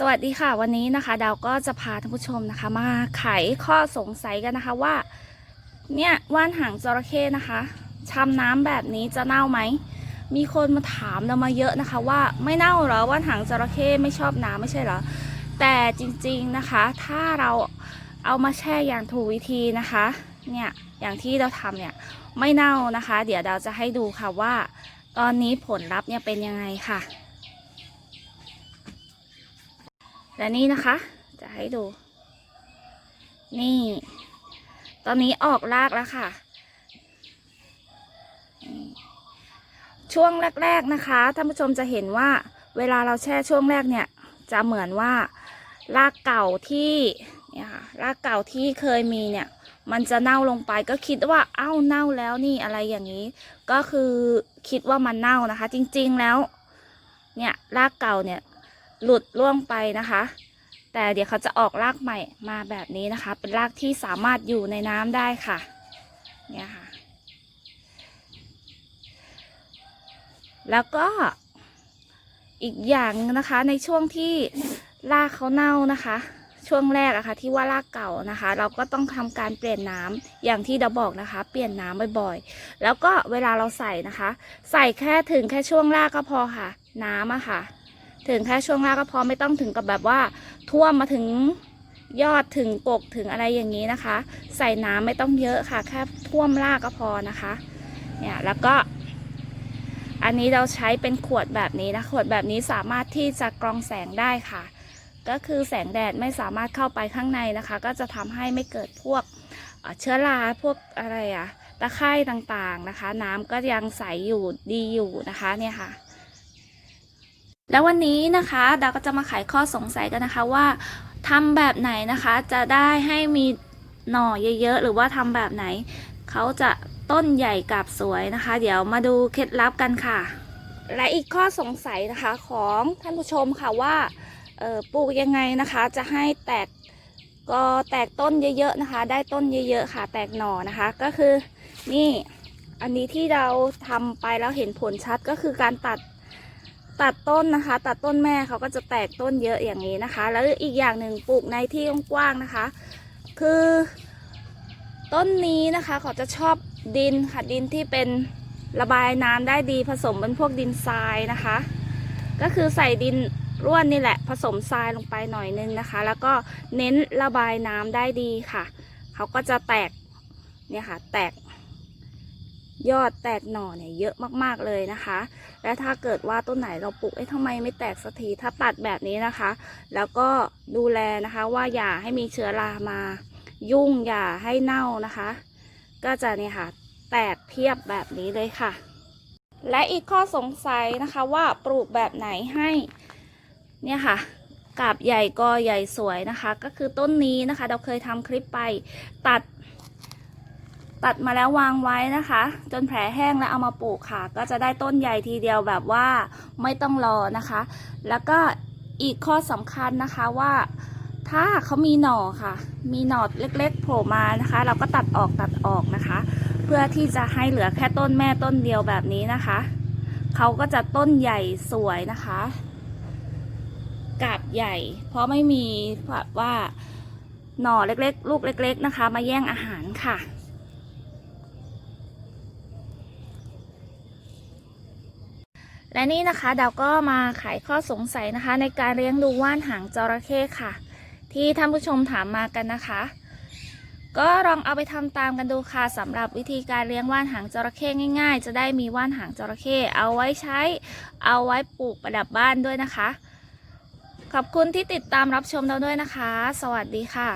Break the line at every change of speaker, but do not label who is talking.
สวัสดีค่ะวันนี้นะคะ ดาวก็จะพาท่านผู้ชมนะคะ มาไขข้อสงสัยกันนะคะว่า เนี่ยว่านหางจระเข้นะคะชำน้ำแบบนี้จะเน่าไหมมีคนมาถามเรามาเยอะนะคะ ว่าไม่เน่าเหรอว่านหางจระเข้ไม่ชอบน้ำไม่ใช่เหรอแต่จริงๆนะคะ ถ้าเราเอามาแช่อย่างถูกวิธีนะคะเนี่ยอย่างที่เราทำเนี่ยไม่เน่านะคะ เดี๋ยวดาวจะให้ดูค่ะว่า ตอนนี้ผลลัพธ์เนี่ยเป็นยังไงค่ะ และนี่นะคะ จะให้ดู นี่ ตอนนี้ออกรากแล้วค่ะ ช่วงแรก ๆนะคะท่านผู้ชมจะเห็นว่าเวลาเราแช่ช่วงแรกเนี่ย จะเหมือนว่ารากเก่าที่เนี่ยค่ะรากเก่าที่เคยมีเนี่ย มันจะเน่าลงไปก็คิดว่าเอ้าเน่าแล้วนี่อะไรอย่างนี้ ก็คือคิดว่ามันเน่านะคะ จริงๆแล้ว เนี่ยรากเก่าเนี่ย หลุดล่วงไปนะคะ แต่เดี๋ยวเขาจะออกรากใหม่มาแบบนี้นะคะ เป็นรากที่สามารถอยู่ในน้ำได้ค่ะ เนี่ยค่ะ แล้วก็อีกอย่างนะคะในช่วงที่รากเขาเน่านะคะ ช่วงแรกอะคะ่ะที่ว่ารากเก่านะคะ เราก็ต้องทำการเปลี่ยนน้ำอย่างที่เราบอกนะคะ เปลี่ยนน้ำบ่อยๆ แล้วก็เวลาเราใส่นะคะ ใส่แค่ถึงแค่ช่วงรากก็พอค่ะ น้ำอะค่ะ ถึงแค่ช่วงรากก็พอไม่ต้องถึงกับแบบว่าท่วมมาถึงยอดถึงปกถึงอะไรอย่างนี้นะคะ ใส่น้ำไม่ต้องเยอะค่ะ แค่ท่วมรากก็พอนะคะเนี่ยแล้วก็ อันนี้เราใช้เป็นขวดแบบนี้นะขวดแบบนี้สามารถที่จะกรองแสงได้ค่ะ ก็คือแสงแดดไม่สามารถเข้าไปข้างในนะคะ ก็จะทำให้ไม่เกิดพวกเอ่อเชื้อราพวกอะไรอะตะไคร่ต่างๆนะคะ น้ำก็ยังใสอยู่ดีอยู่นะคะเนี่ยค่ะ แล้ววันนี้นะคะดาวก็จะมาไขข้อสงสัยกันนะคะว่าทำแบบไหนนะคะจะได้ให้มีหน่อเยอะๆ หรือว่าทำแบบไหน เขาจะต้นใหญ่กับสวยนะคะ เดี๋ยวมาดูเคล็ดลับกันค่ะ และอีกข้อสงสัยนะคะของท่านผู้ชมค่ะว่าปลูกยังไงนะคะจะให้แตกก็แตกต้นเยอะๆนะคะ ได้ต้นเยอะๆค่ะ แตกหน่อนะคะก็คือนี่อันนี้ที่เราทำไปแล้วเห็นผลชัดก็คือการตัด ตัดต้นนะคะ ตัดต้นแม่เขาก็จะแตกต้นเยอะอย่างนี้นะคะ แล้วอีกอย่างหนึ่งปลูกในที่กว้างๆนะคะ คือ ต้นนี้นะคะเขาจะชอบดินค่ะดินที่เป็นระบายน้ำได้ดีผสมเป็นพวกดินทรายนะคะ ก็คือใส่ดินร่วนนี่แหละ ผสมทรายลงไปหน่อยนึงนะคะ แล้วก็เน้นระบายน้ำได้ดีค่ะ เขาก็จะแตกเนี่ยค่ะ แตก ยอดแตกหน่อเนี่ยเยอะมากๆเลยนะคะ และถ้าเกิดว่าต้นไหนเราปลูกเอ๊ะทำไมไม่แตกสักทีถ้าตัดแบบนี้นะคะ แล้วก็ดูแลนะคะว่าอย่าให้มีเชื้อรามา ยุ่งอย่าให้เน่านะคะ ก็จะเนี่ยค่ะ แตกเพียบแบบนี้เลยค่ะ และอีกข้อสงสัยนะคะว่าปลูกแบบไหนให้เนี่ยค่ะกาบใหญ่กอใหญ่สวยนะคะ ก็คือต้นนี้นะคะ เราเคยทำคลิปไปตัด ตัดมาแล้ววางไว้นะคะ จนแผลแห้งแล้วเอามาปลูกค่ะ ก็จะได้ต้นใหญ่ทีเดียวแบบว่าไม่ต้องรอนะคะ แล้วก็อีกข้อสำคัญนะคะว่าถ้าเขามีหน่อค่ะ มีหน่อเล็กๆโผล่มานะคะ เราก็ตัดออกตัดออกนะคะ เพื่อที่จะให้เหลือแค่ต้นแม่ต้นเดียวแบบนี้นะคะ เขาก็จะต้นใหญ่สวยนะคะกาบใหญ่ เพราะไม่มีแบบว่าหน่อเล็กๆ ลูกเล็ก ๆนะคะ มาแย่งอาหารค่ะ และนี่นะคะดาวก็มาไขข้อสงสัยนะคะ ในการเลี้ยงดูว่านหางจระเข้ค่ะ ที่ท่านผู้ชมถามมากันนะคะ ก็ลองเอาไปทำตามกันดูค่ะสำหรับวิธีการเลี้ยงว่านหางจระเข้ง่าย ๆ จะได้มีว่านหางจระเข้เอาไว้ใช้ เอาไว้ปลูกประดับบ้านด้วยนะคะ ขอบคุณที่ติดตามรับชมเราด้วยนะคะ สวัสดีค่ะ